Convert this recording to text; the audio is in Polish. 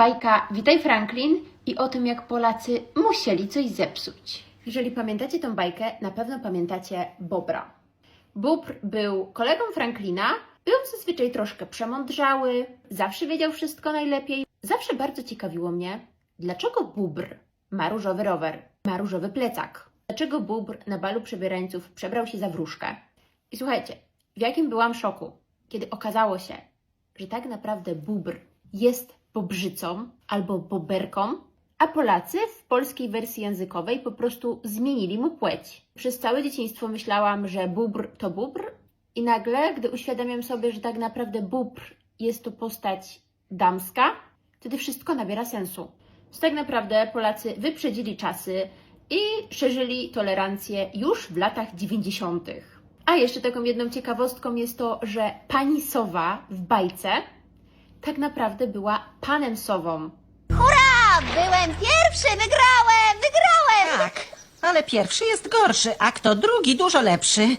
bajka Witaj Franklin i o tym, jak Polacy musieli coś zepsuć. Jeżeli pamiętacie tą bajkę, na pewno pamiętacie Bobra. Bóbr był kolegą Franklina, był zazwyczaj troszkę przemądrzały, zawsze wiedział wszystko najlepiej. Zawsze bardzo ciekawiło mnie, dlaczego Bóbr ma różowy rower, ma różowy plecak. Dlaczego Bóbr na balu przebierańców przebrał się za wróżkę? I słuchajcie, w jakim byłam szoku, kiedy okazało się, że tak naprawdę Bóbr jest bobrzycą albo boberką, a Polacy w polskiej wersji językowej po prostu zmienili mu płeć. Przez całe dzieciństwo myślałam, że bóbr to bóbr i nagle, gdy uświadamiam sobie, że tak naprawdę bóbr jest to postać damska, wtedy wszystko nabiera sensu. Więc tak naprawdę Polacy wyprzedzili czasy i szerzyli tolerancję już w latach 90. A jeszcze taką jedną ciekawostką jest to, że pani Sowa w bajce tak naprawdę była panem Sową. A, byłem pierwszy, wygrałem, wygrałem! Tak, ale pierwszy jest gorszy, a kto drugi dużo lepszy.